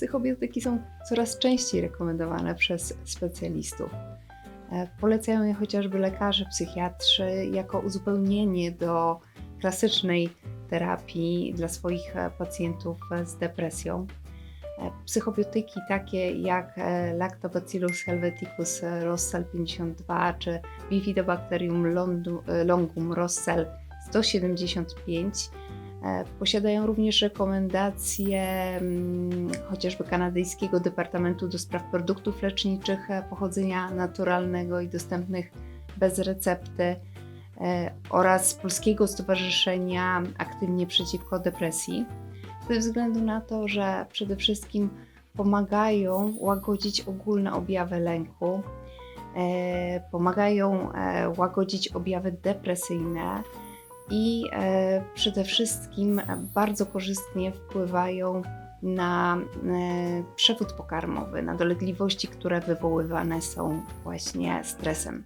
psychobiotyki są coraz częściej rekomendowane przez specjalistów. E, Polecają je chociażby lekarze, psychiatrzy jako uzupełnienie do klasycznej terapii dla swoich e, pacjentów e, z depresją. Psychobiotyki takie jak Lactobacillus helveticus Rossel 52 czy Bifidobacterium longum Rossel 175 e, posiadają również rekomendacje mm, chociażby kanadyjskiego Departamentu do Spraw Produktów Leczniczych e, pochodzenia naturalnego i dostępnych bez recepty e, oraz Polskiego Stowarzyszenia Aktywnie Przeciwko Depresji ze względu na to, że przede wszystkim pomagają łagodzić ogólne objawy lęku, e, pomagają e, łagodzić objawy depresyjne i e, przede wszystkim bardzo korzystnie wpływają na e, przewód pokarmowy, na dolegliwości, które wywoływane są właśnie stresem.